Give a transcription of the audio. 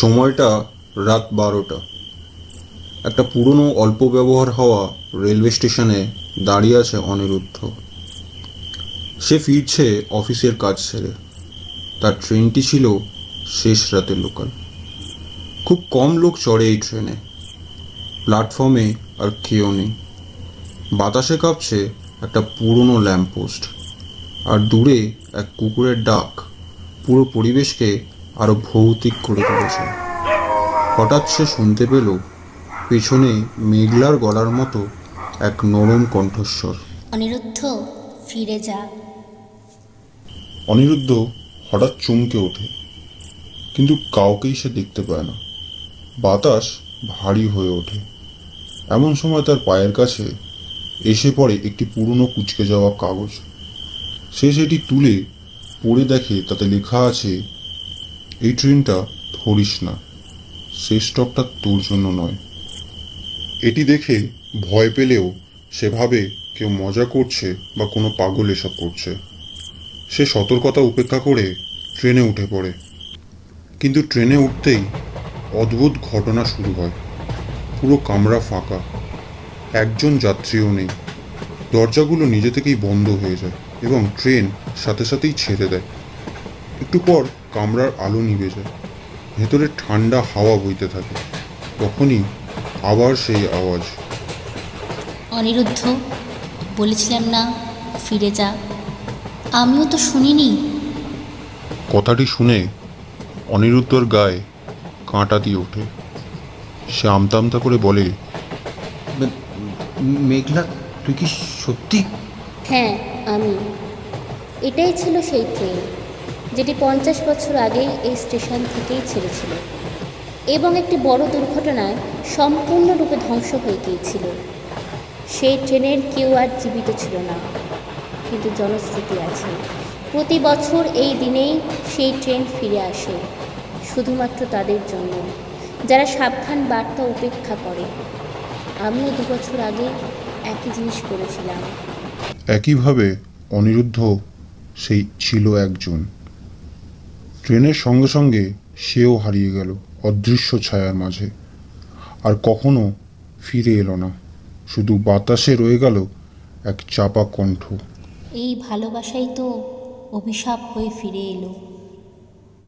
সময়টা রাত বারোটা। একটা পুরনো অল্প ব্যবহার হওয়া রেলওয়ে স্টেশনে দাঁড়িয়ে আছে অনিরুদ্ধ। সে ফিরছে অফিসের কাজ সেরে তার ট্রেনটি ছিল শেষ রাতের লোকাল। খুব কম লোক চড়ে এই ট্রেনে। প্ল্যাটফর্মে আর কেউ নেই। বাতাসে কাঁপছে একটা পুরনো ল্যাম্পপোস্ট। আর দূরে এক কুকুরের ডাক। পুরো পরিবেশকে আরও ভৌতিক করে তুলেছে। হঠাৎ সে শুনতে পেল পেছনে মেঘলার গলার মতো এক নরম কণ্ঠস্বর। অনিরুদ্ধ ফিরে যা। অনিরুদ্ধ হঠাৎ চমকে ওঠে কিন্তু কাউকেই সে দেখতে পায় না। বাতাস ভারী হয়ে ওঠে। এমন সময় তার পায়ের কাছে এসে পড়ে একটি পুরনো কুচকে যাওয়া কাগজ। সে সেটি তুলে পড়ে দেখে তাতে লেখা আছে এই ট্রেনটা ধরিস না। শেষ স্টপটা তোর জন্য নয়। এটি দেখে ভয় পেলেও সেভাবে কেউ মজা করছে বা কোনো পাগল এসব করছে। সে সতর্কতা উপেক্ষা করে ট্রেনে উঠে পড়ে। কিন্তু ট্রেনে উঠতেই অদ্ভুত ঘটনা শুরু হয়। পুরো কামরা ফাঁকা। একজন যাত্রীও নেই। দরজাগুলো নিজে থেকেই বন্ধ হয়ে যায় এবং ট্রেন সাথে সাথেই ছেড়ে দেয়। একটু পর কামরার আলো নিভে যায়। ভেতরে ঠান্ডা হাওয়া বইতে থাকে। তখনই আবার সেই আওয়াজ। অনিরুদ্ধ বলেছিলাম না ফিরে যা। আমিও তো শুনিনি। কথাটি শুনে অনিরুদ্ধর গায়ে কাঁটা দিয়ে ওঠে। সে আমতা আমতা করে বলে মেঘলা তুই কি সত্যি? হ্যাঁ আমি। এটাই ছিল সেই ট্রেন। যেটি পঞ্চাশ বছর আগেই এই স্টেশন থেকেই ছেড়েছিল এবং একটি বড় দুর্ঘটনায় সম্পূর্ণরূপে ধ্বংস হয়ে গিয়েছিল। সেই ট্রেনের কেউ আর জীবিত ছিল না, কিন্তু জনশ্রুতি আছে। প্রতি বছর এই দিনেই সেই ট্রেন ফিরে আসে, শুধুমাত্র তাদের জন্য, যারা সাবধান বার্তা উপেক্ষা করে। আমিও দু বছর আগে একই জিনিস করেছিলাম। একইভাবে অনিরুদ্ধ সেই ছিল একজন। ট্রেনের সঙ্গে সঙ্গে সেও হারিয়ে গেল অদৃশ্য ছায়ার মাঝে। আর কখনো ফিরে এলো না। শুধু বাতাসে রয়ে গেল এক চাপা কণ্ঠ। এই ভালোবাসাই তো অভিশাপ হয়ে ফিরে এলো।